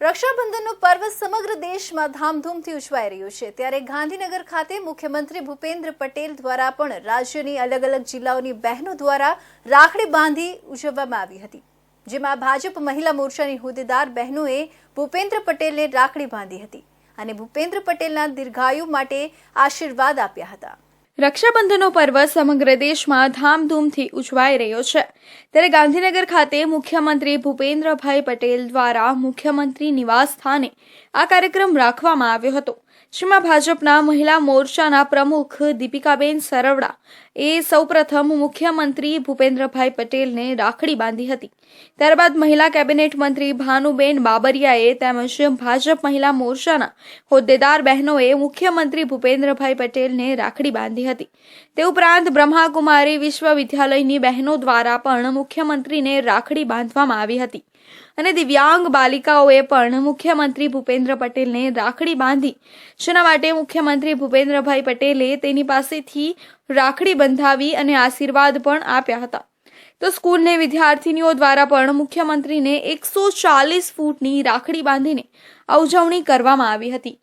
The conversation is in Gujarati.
રક્ષાબંધનનું પર્વ સમગ્ર દેશમાં ધામધૂમથી ઉજવાઈ રહ્યું છે. ત્યારે ગાંધીનગર ખાતે મુખ્યમંત્રી ભૂપેન્દ્ર પટેલ દ્વારા પણ રાજ્યની અલગ અલગ જિલ્લાઓની બહેનો દ્વારા રાખડી બાંધી ઉજવવામાં આવી હતી. જેમાં ભાજપ મહિલા મોરચાની હોદ્દેદાર બહેનોએ ભૂપેન્દ્ર પટેલને રાખડી બાંધી હતી અને ભૂપેન્દ્ર પટેલના દીર્ઘાયુ માટે આશીર્વાદ આપ્યા હતા. રક્ષાબંધનનો પર્વ સમગ્ર દેશમાં ધામધૂમથી ઉજવાઈ રહ્યો છે. ત્યારે ગાંધીનગર ખાતે મુખ્યમંત્રી ભૂપેન્દ્રભાઈ પટેલ દ્વારા મુખ્યમંત્રી નિવાસ સ્થાને આ કાર્યક્રમ રાખવામાં આવ્યો હતો. જેમાં ભાજપના મહિલા મોરચાના પ્રમુખ દીપિકાબેન સરવડા એ સૌપ્રથમ મુખ્યમંત્રી ભૂપેન્દ્રભાઈ પટેલને રાખડી બાંધી હતી. ત્યારબાદ મહિલા કેબિનેટ મંત્રી ભાનુબેન બાબરિયાએ તેમજ ભાજપ મહિલા મોરચાના હોદ્દેદાર બહેનોએ મુખ્યમંત્રી ભૂપેન્દ્રભાઈ પટેલને રાખડી બાંધી હતી. તે ઉપરાંત બ્રહ્માકુમારી વિશ્વવિદ્યાલયની બહેનો દ્વારા પણ મુખ્યમંત્રીને રાખડી બાંધવામાં આવી હતી. અને દિવ્યાંગ બાલિકાઓએ પણ મુખ્યમંત્રી ભૂપેન્દ્ર પટેલને રાખડી બાંધી જેના માટે મુખ્યમંત્રી ભૂપેન્દ્રભાઈ પટેલે તેની પાસેથી રાખડી બંધાવી અને આશીર્વાદ પણ આપ્યા હતા. તો સ્કૂલને વિદ્યાર્થીનીઓ દ્વારા પણ મુખ્યમંત્રીને એકસો ચાલીસ ફૂટની રાખડી બાંધીને ઉજવણી કરવામાં આવી હતી.